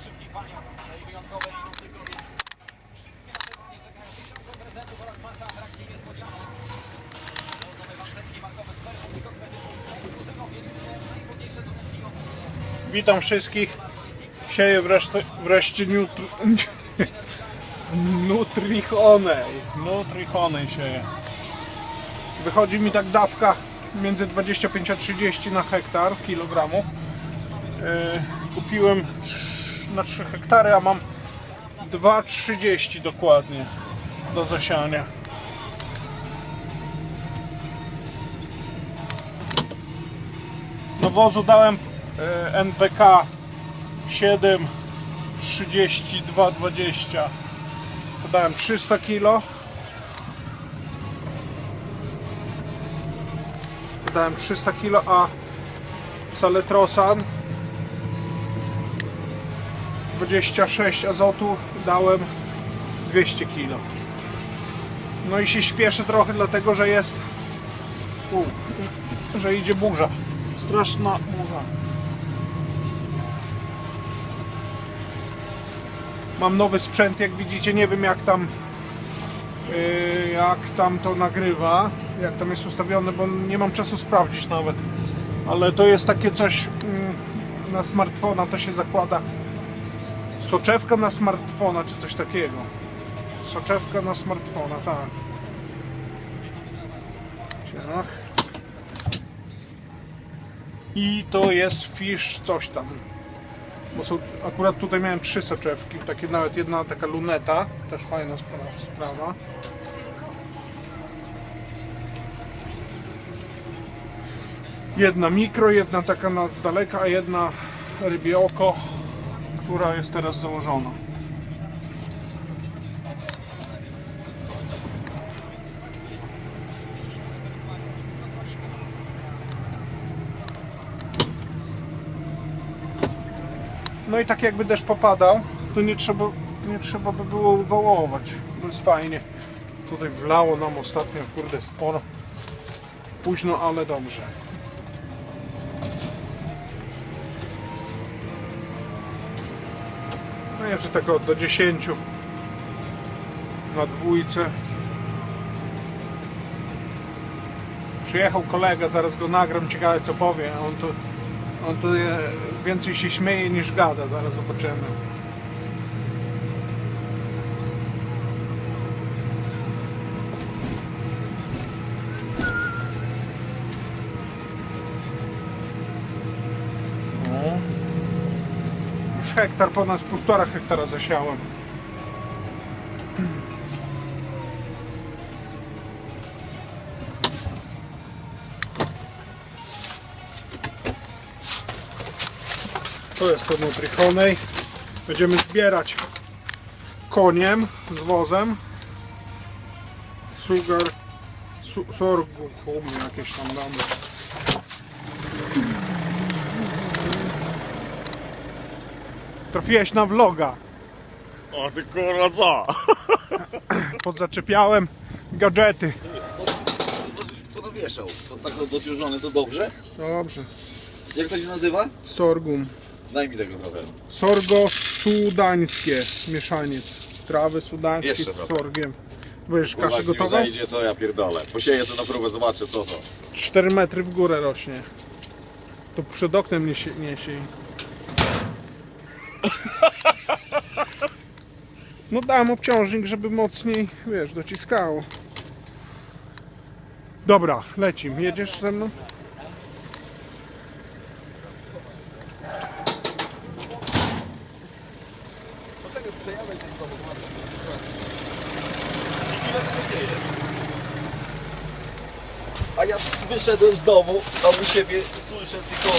wszystkich paniom tej wyjątkowej nuty kobiet. Wszystkie na pewno nie czekają tysiące prezentów oraz masa atrakcji niespodzianek. Markowe z perfum i kosmetyków o Witam wszystkich. Sieję wreszcie, wreszcie nutri... Nutrichonej. Nutrichonej. Wychodzi mi tak dawka między 25 a 30 na hektar kilogramów. Yy, kupiłem na 3 hektary, a mam 2,30 dokładnie do zasiania. Nawozu dałem e, NPK 7 32 20 to dałem 300 kg dałem 300 kg a saletrosan 26 azotu dałem 200 kg no i się śpieszę trochę dlatego, że jest u, że, idzie burza straszna burza Mam nowy sprzęt, jak widzicie, nie wiem jak tam yy, jak tam to nagrywa, jak tam jest ustawione, bo nie mam czasu sprawdzić nawet. Ale to jest takie coś mm, na smartfona, to się zakłada. Soczewka na smartfona, czy coś takiego. Soczewka na smartfona, tak. Ciach. I to jest fish coś tam. Bo są, akurat tutaj miałem trzy soczewki, takie nawet jedna taka luneta, też fajna spra- sprawa. Jedna mikro, jedna taka na z daleka, a jedna rybie oko, która jest teraz założona. No i tak jakby deszcz popadał, to nie trzeba, nie trzeba by było wołować, bo jest fajnie. Tutaj wlało nam ostatnio, kurde, sporo. Późno, ale dobrze. No jeszcze tego do 10 na dwójce. Przyjechał kolega, zaraz go nagram, ciekawe co powie. On tu, on tu więcej się śmieje niż gada, zaraz zobaczymy. Hektar, ponad półtora hektara zasiałem. To jest to Nutrichonej. Będziemy zbierać koniem z wozem. Sugar, su, sorghum jakieś tam damy. Trafiłeś na vloga. O ty kurwa co? Podzaczepiałem gadżety. Co to wieszał? To tak dociążony to dobrze? Dobrze. Jak to się nazywa? Sorghum. Daj mi tego trochę. Sorgo sudańskie. Mieszaniec. Trawy sudańskie Jeszcze z trochę. sorgiem. Kurwa, kaszę jak mi gotową? zajdzie to ja pierdolę. Posieję sobie na próbę, zobaczę co to. 4 metry w górę rośnie. To przed oknem nie się. Nie się. No dam obciążnik, żeby mocniej, wiesz, dociskało. Dobra, lecim. Jedziesz ze mną? A ja wyszedłem z domu, a u siebie słyszę tylko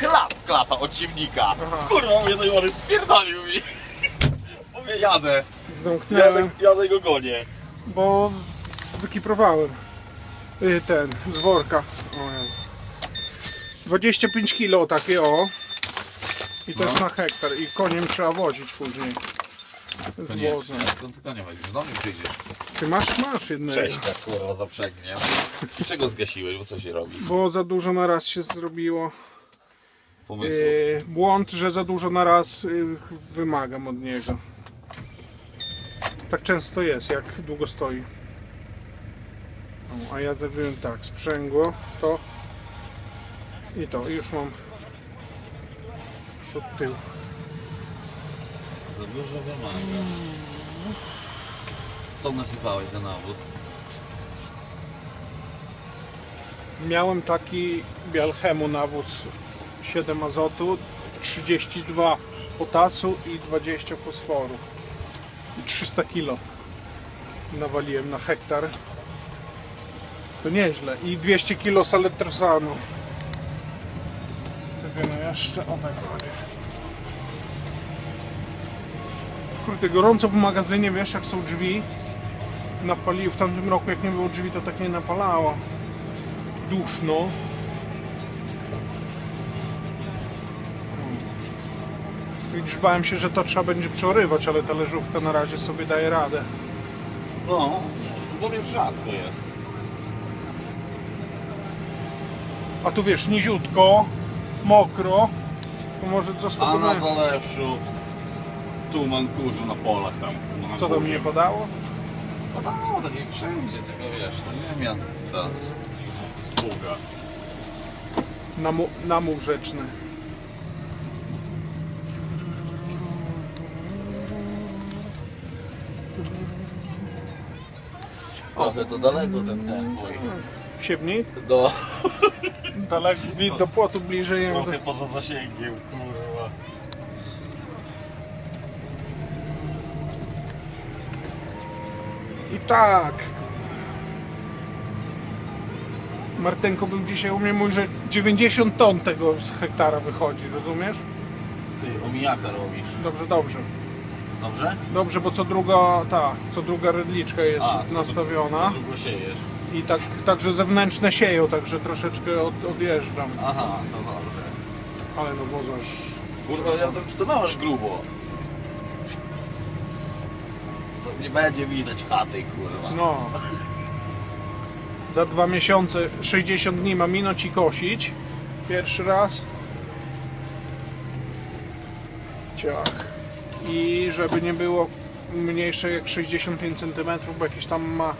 chlap klapa od ciemnika. Kurwa, mnie no one spierdolił mi. Mówię, jadę. Jadę, Zamknąłem, jadę go gonię. bo z... wykiprowałem. Y, Ten, z worka. O Jezu. 25 kilo takie o. I to jest na hektar. I koniem trzeba wozić później. Z wozem. skąd ty nie chodzisz? Do mnie przyjdziesz. Ty masz, masz jednego. Cześć, tak kurwa zaprzęgnie. Czego zgasiłeś, bo co się robi? Bo za dużo na raz się zrobiło. Pomysłów. Yy, błąd, że za dużo na raz yy, wymagam od niego. Tak często jest, jak długo stoi. O, a ja zrobiłem tak, sprzęgło, to i to. I już mam przód, tył. Za dużo wymaga. Co nasypałeś za nawóz? Miałem taki Bialchemu nawóz 7 azotu, 32 potasu i 20 fosforu. I 300 kg nawaliłem na hektar. To nieźle. I 200 kg saletrosanu. Czekaj, no jeszcze o tak bardziej. Kurde, gorąco w magazynie, wiesz, jak są drzwi. Napalił w tamtym roku, jak nie było drzwi, to tak nie napalało duszno. Widzisz, bałem się, że to trzeba będzie przerywać, ale ta leżówka na razie sobie daje radę. No, powiem rzadko jest. A tu wiesz, niziutko, mokro, to może A zostawimy... na zalewszu tuman kurzu na polach tam. na Co tam górze. nie podało? Padało tak jak wszędzie, tylko wiesz, to nie miał ta s- spługa. Namu, rzeczny. Trochę to daleko ten ten twój. Siewnik? Do... Daleko, do płotu bliżej. Trochę poza zasięgiem, kurwa. I tak. Martenko był dzisiaj u mnie, mówi, że 90 ton tego z hektara wychodzi, rozumiesz? Ty, omijaka robisz. Dobrze, dobrze. Dobrze? Dobrze, bo co druga, ta, co druga redliczka jest A, co nastawiona długo siejesz? i tak, także zewnętrzne sieją, także troszeczkę od, odjeżdżam. Aha, to dobrze. Ale no bo masz... Kurwa, ja to, masz grubo. To nie będzie widać chaty, kurwa. No. Za dwa miesiące, 60 dni ma minąć i kosić. Pierwszy raz. Ciach. I żeby nie było mniejsze jak 65 cm, bo jakieś tam ma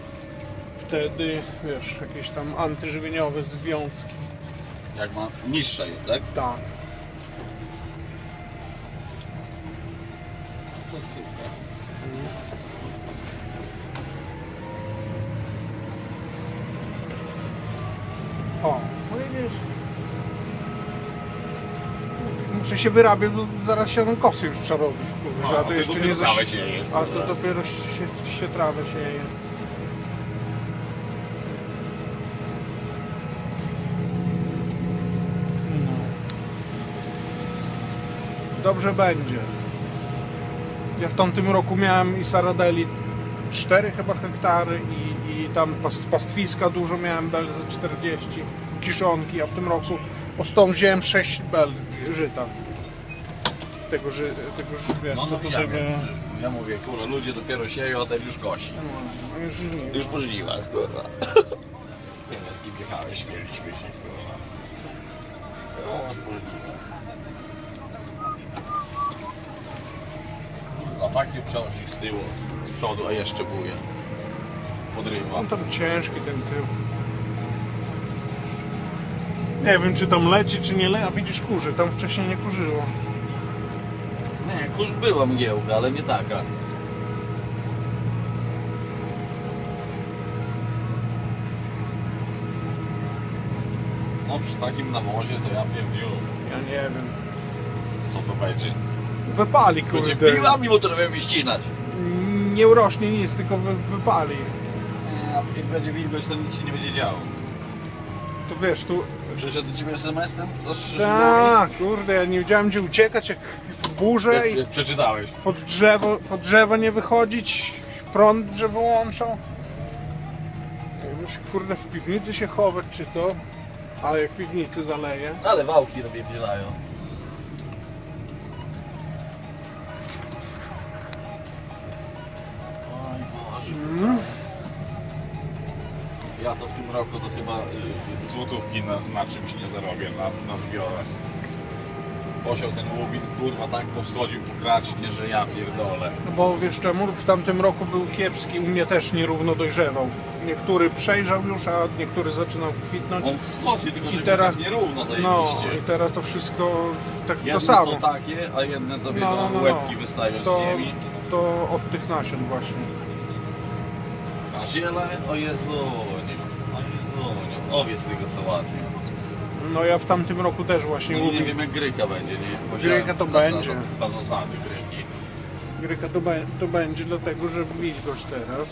wtedy, wiesz, jakieś tam antyżywieniowe związki. Jak ma niższa jest, tak? Tak. To super. O, no widzisz. Muszę się wyrabiać, bo zaraz się kosy już trzeba robić. Kurwa, No, a to to jeszcze nie zaś... A to dopiero się, się trawę sieje. No. Dobrze będzie. Ja w tamtym roku miałem i Saradeli 4 chyba hektary i, i tam pas- pastwiska dużo miałem, bel za 40, kiszonki, a w tym roku o stąd wziąłem 6 bel żyta. Tego, ży, tego wiesz, No, co no tutaj ja, by... ja mówię, kurwa, ludzie dopiero sieją, a ten już kosi. No, już nie. Ty już pożniłaś, kurwa. Nie wiem, z kim jechałeś, śmieliśmy się, kurwa. No, już pożniłaś. A taki obciążnik z tyłu, z przodu, a jeszcze buje. Podrywa. On tam ciężki ten tył. Nie wiem czy tam leci czy nie leci, a widzisz kurzy, tam wcześniej nie kurzyło. Nie, kurz była mgiełka, ale nie taka. No przy takim nawozie to ja pierdziu, Ja nie wiem. co to będzie. Wypali Będzie kurde. piłami motorowymi ścinać. Nie urośnie nic, tylko wy, wypali. Jak będzie wilgoć, to nic się nie będzie działo. To wiesz, tu... Przyszedł do ciebie SMS-em z ostrzeżeniami? Tak, kurde, ja nie wiedziałem gdzie uciekać, jak w burzę i Prze- Przeczytałeś. pod drzewo, pod drzewo nie wychodzić, prąd drzewo łączą. Jakbyś kurde w piwnicy się chować czy co? Ale jak piwnicy zaleje. Ale wałki robię dzielają. Oj Boże. Ja to w tym roku to chyba y, złotówki na, na czymś nie zarobię, na, na zbiorach. posiał ten łubik, kurwa, tak powschodził po kracznie, że ja pierdolę. No bo wiesz czemu? W tamtym roku był kiepski, u mnie też nierówno dojrzewał. Niektóry przejrzał już, a niektóry zaczynał kwitnąć. On wschodzi, tylko I że teraz- teraz... nierówno No zajebiście. i teraz to wszystko tak Jedne to samo. są takie, a jedne tobie No, no, no, no, łebki wystają To, z ziemi. to od tych nasion właśnie. A ziele, o Jezuniu, owiec tego co ładnie. No ja w tamtym roku też właśnie No, i nie łubię. wiem jak Gryka będzie, nie? Bo Gryka to będzie. Zasady Gryki. Gryka to, to będzie dlatego, że wilgoć teraz.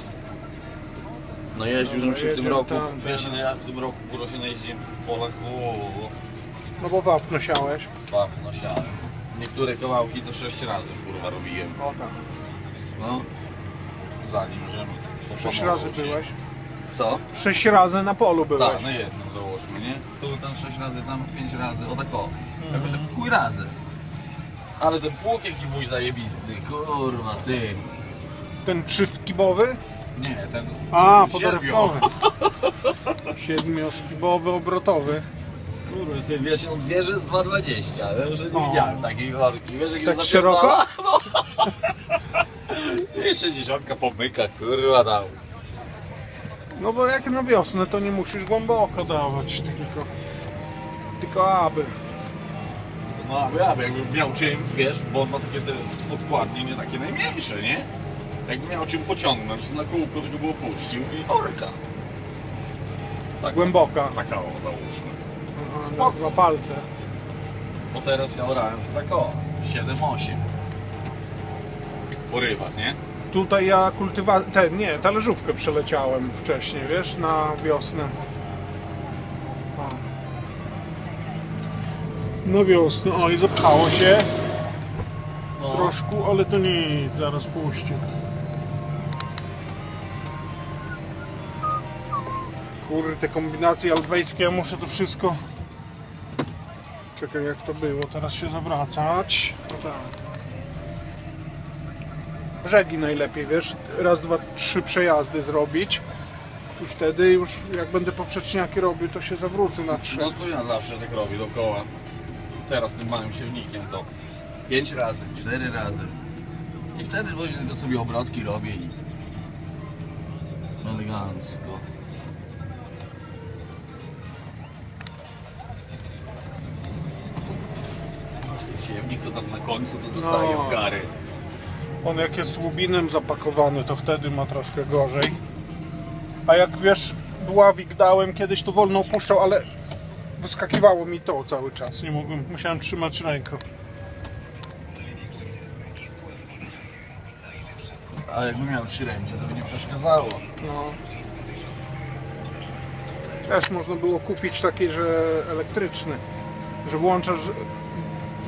No jeździł, żebym się w tym roku, tam, ja się na, w tym roku kurwa się najeździłem po polach, No bo wapno siałeś. no siałem. Niektóre kawałki to sześć razy kurwa robiłem, O tak. no. Zanim, że Sześć razy byłeś. Co? Sześć razy na polu byłeś. Tak, na jednym załóżmy, nie? Tu tam sześć razy, tam pięć razy, o tak o. Jakoś tak w chuj razy. Ale ten pług jaki mój zajebisty, kurwa ty. Ten trzyskibowy? Nie, ten A, siedmiu. Siedmioskibowy, obrotowy. Kurwa, syn, wiesz, on bierze z 2,20, ale że nie O. widziałem takiej horki. Wiesz, jak Tak jest szeroko? zapierdala? No. I 60 pomyka, kurwa tam. No bo jak na wiosnę, to nie musisz głęboko dawać, tylko, tylko aby. No, ale ja jakbym miał czym, wiesz, bo on ma takie te podkładnie, nie takie najmniejsze, nie? Jakbym miał czym pociągnąć, na kółko tylko było puścił i orka. Tak, Głęboka. taka o, załóżmy. Spoko. Dwa palce. Bo teraz ja orałem to tak o, 7-8. Porywa, nie? Tutaj ja kultywa... ten, nie, talerzówkę przeleciałem wcześniej, wiesz, na wiosnę. O. Na wiosnę, o i zapchało się No. troszkę, ale to nic, zaraz puści. Kurde, te kombinacje albejskie, ja muszę to wszystko... Czekaj, jak to było, teraz się zawracać. No tak. Brzegi najlepiej, wiesz, raz, dwa, trzy przejazdy zrobić i wtedy już jak będę poprzeczniaki robił, to się zawrócę na trzy. No to ja zawsze tak robię dookoła. Teraz tym małym siewnikiem to 5 razy, 4 razy. I wtedy właśnie tylko sobie obrotki robię i elegancko. Siewnik to tam na końcu to dostaje No. w gary. On jak jest łubinem zapakowany, to wtedy ma troszkę gorzej. A jak wiesz, dławik dałem, kiedyś to wolno opuszczał, ale wyskakiwało mi to cały czas. Nie mogłem, musiałem trzymać ręką. A jakbym miał trzy ręce, to by nie przeszkadzało. No. Też można było kupić taki, że elektryczny, że włączasz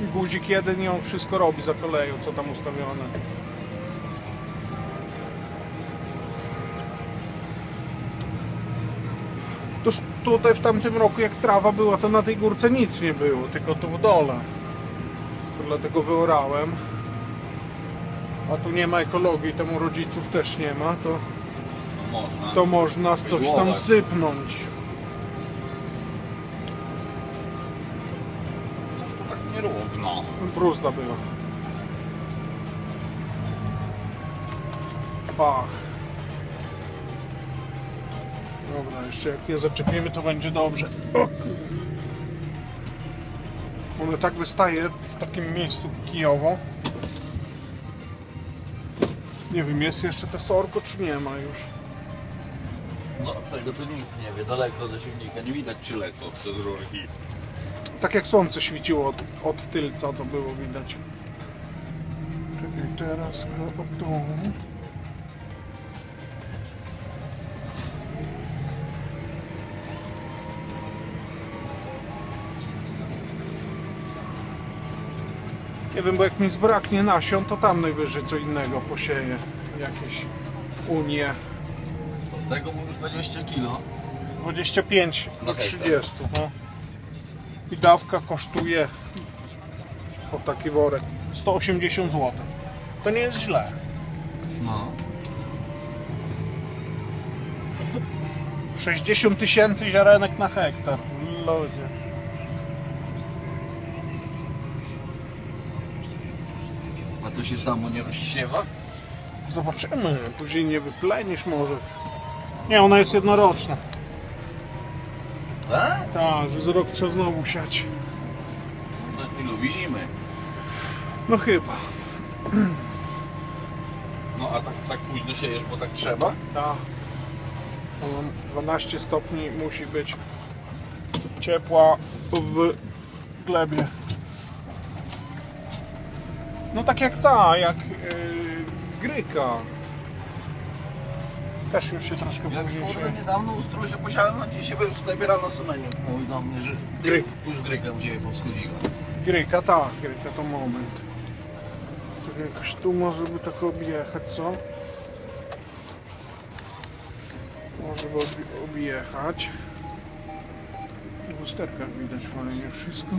guzik jeden i on wszystko robi za koleją, co tam ustawione. Toż tutaj w tamtym roku jak trawa była, to na tej górce nic nie było, tylko tu w dole. To dlatego wyorałem. A tu nie ma ekologii, tam u rodziców też nie ma, to Można. to można coś tam sypnąć. Nierówno. Bruzda była. Pach. Dobra, jeszcze jak nie zaczepimy, to będzie dobrze. O One tak wystaje w takim miejscu kijowo. Nie wiem, jest jeszcze te sorko, czy nie ma już? No tego to nikt nie wie, daleko do siewnika, nie widać czy lecą przez rurki. Tak jak słońce świeciło od, od tylca, to było widać. Czekaj, teraz go dołu. Nie wiem, bo jak mi zbraknie nasion, to tam najwyżej co innego posieję. Jakieś unie. Od tego mówisz 20 kilo. 25 do Na hektar. 30. No. I dawka kosztuje o taki worek 180 zł. To nie jest źle. No. 60 tysięcy ziarenek na hektar. Ludzie. się samo nie rozsiewa? Zobaczymy, później nie wypleniesz może. Nie, ona jest jednoroczna. Tak? Że za rok trzeba znowu siać. No, nie lubi zimy. No chyba. No a tak, tak późno siejesz, bo tak trzeba? Tak. Ona 12 stopni musi być ciepła w glebie. No tak jak ta, jak yy, gryka. Też już się troszkę Jak później kurde się... niedawno u Strusia posiałem, a dzisiaj byłem w sklepie rano Semeniu. Mówi do mnie, że ty Gryk. już gryka u Ciebie powschodziła. Gryka, tak, gryka to moment. To jakoś tu może by tak objechać, co? Może by obi- objechać. W lusterkach widać fajnie wszystko.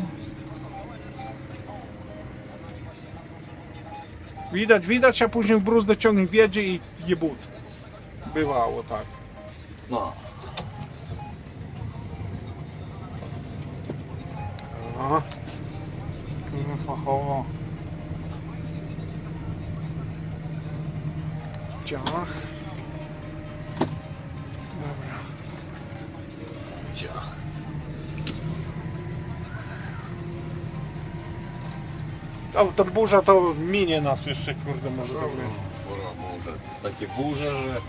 Widać, widać, a później w bruzdę ciągnik wiedzie i jebut. Bywało tak. No. Aha. Fachowo. Ciach. Dobra. Ciach. A to burza to minie nas jeszcze, kurde, może być. Kurwa, burze. Takie burze, że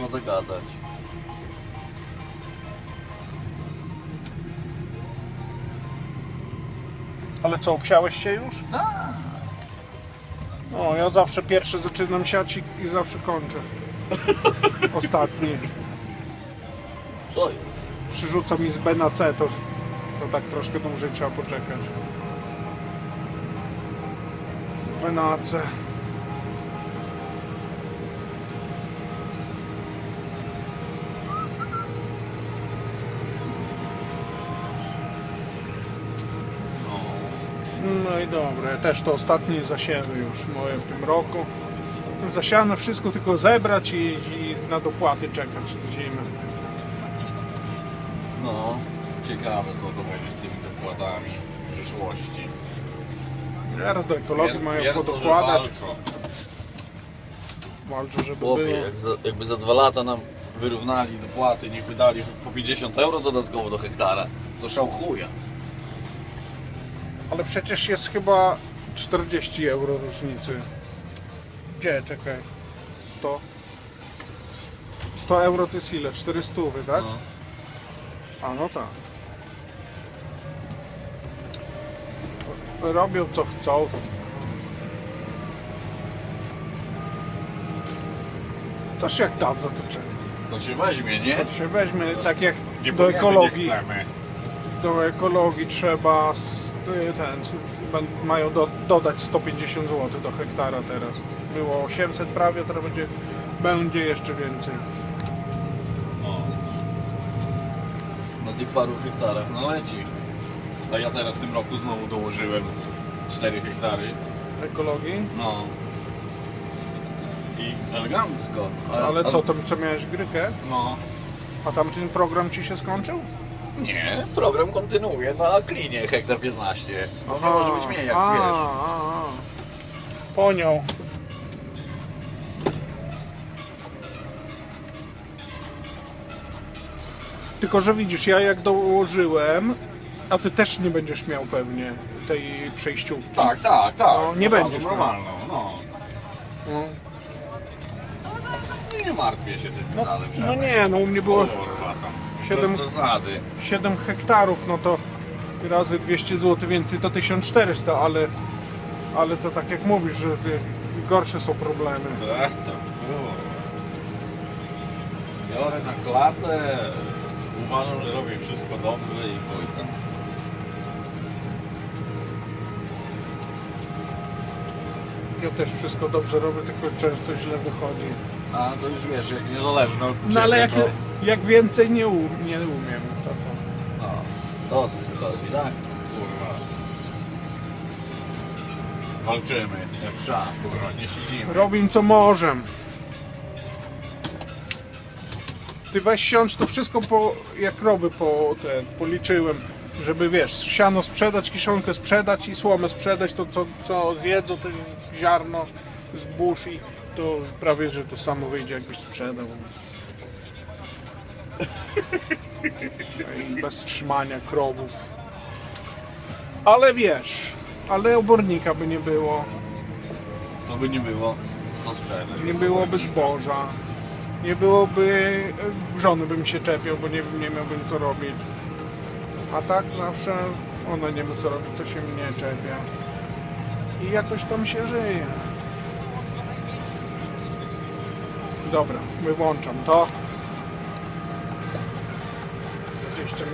szkoda gadać. Ale co, obsiałeś się już? Tak. No, ja zawsze pierwszy zaczynam siać i, i zawsze kończę. Ostatni. Co jest? Przyrzuca mi z B na C, to, to tak troszkę dłużej trzeba poczekać. Z B na C. No. No i dobra, ja też to ostatnie zasiewy już moje w tym roku. Już zasiane wszystko tylko zebrać i, i na dopłaty czekać zimę. No. Ciekawe co to będzie z tymi dokładami w przyszłości. Teraz do ekologii Twier- mają twierdzą, że podokładać, walczą. walczą żeby Chłopie, było. jak za, jakby za dwa lata nam wyrównali dopłaty, niech by dali po 50 euro dodatkowo do hektara, to szał chuja. Ale przecież jest chyba 40 euro różnicy. Gdzie? Czekaj. 100. 100 euro to jest ile? 400, tak? No. A no tak. Robią co chcą. Toż jak to czego? To się weźmie, nie? To się weźmie tak jak Nie do ekologii. Nie chcemy. Do ekologii trzeba ten, bę- mają do, dodać 150 zł do hektara teraz. Było 800 prawie, teraz będzie, będzie jeszcze więcej. No. Na tych paru hektarach, no leci. A ja teraz w tym roku znowu dołożyłem 4 hektary. Ekologii? No. I elegancko. Ale a co, to co miałeś grykę? No. A tamten program ci się skończył? Nie, program kontynuuje na klinie hektar 15. Bo nie może być mniej jak a, wiesz. a, a. Ponią. Tylko, że widzisz, ja jak dołożyłem, a ty też nie będziesz miał pewnie tej przejściówki. Tak, tak, tak. No, nie będziesz miał. normalną, no. No, Nie martwię się tym no, dalej. no nie, no u mnie było Kurwa tam. Siedem- Bez zasady. 7 hektarów, no to razy 200 zł więcej to 1400, ale, ale to tak jak mówisz, że ty, gorsze są problemy. Tak, to kurwa. Biorę na klatę. Uważam, że robię wszystko dobrze i tam. Ja też wszystko dobrze robię, tylko często źle wychodzi. A to już wiesz, jak niezależne od No ale jak, ciebie, jak więcej nie, nie umiem, to co? No, to tu chodzi, tak? Kurwa. Walczymy, jak trzeba, kurwa, nie siedzimy. Robim co możem. Ty weź siądź, to wszystko po, jak robię, po, ten, policzyłem. żeby wiesz, siano sprzedać, kiszonkę sprzedać i słomę sprzedać, to co, co zjedzą, to ziarno, zbóż i to prawie, że to samo wyjdzie jakbyś sprzedał. Bez trzymania krowów. Ale wiesz, ale obornika by nie było, To by nie było co sprzedać. nie byłoby zboża, nie byłoby, żony bym się czepiał, bo nie, nie miałbym co robić. A tak zawsze ona nie ma co robić, to się mnie czepia. I jakoś tam się żyje. Dobra, wyłączam to. Gdzieś tam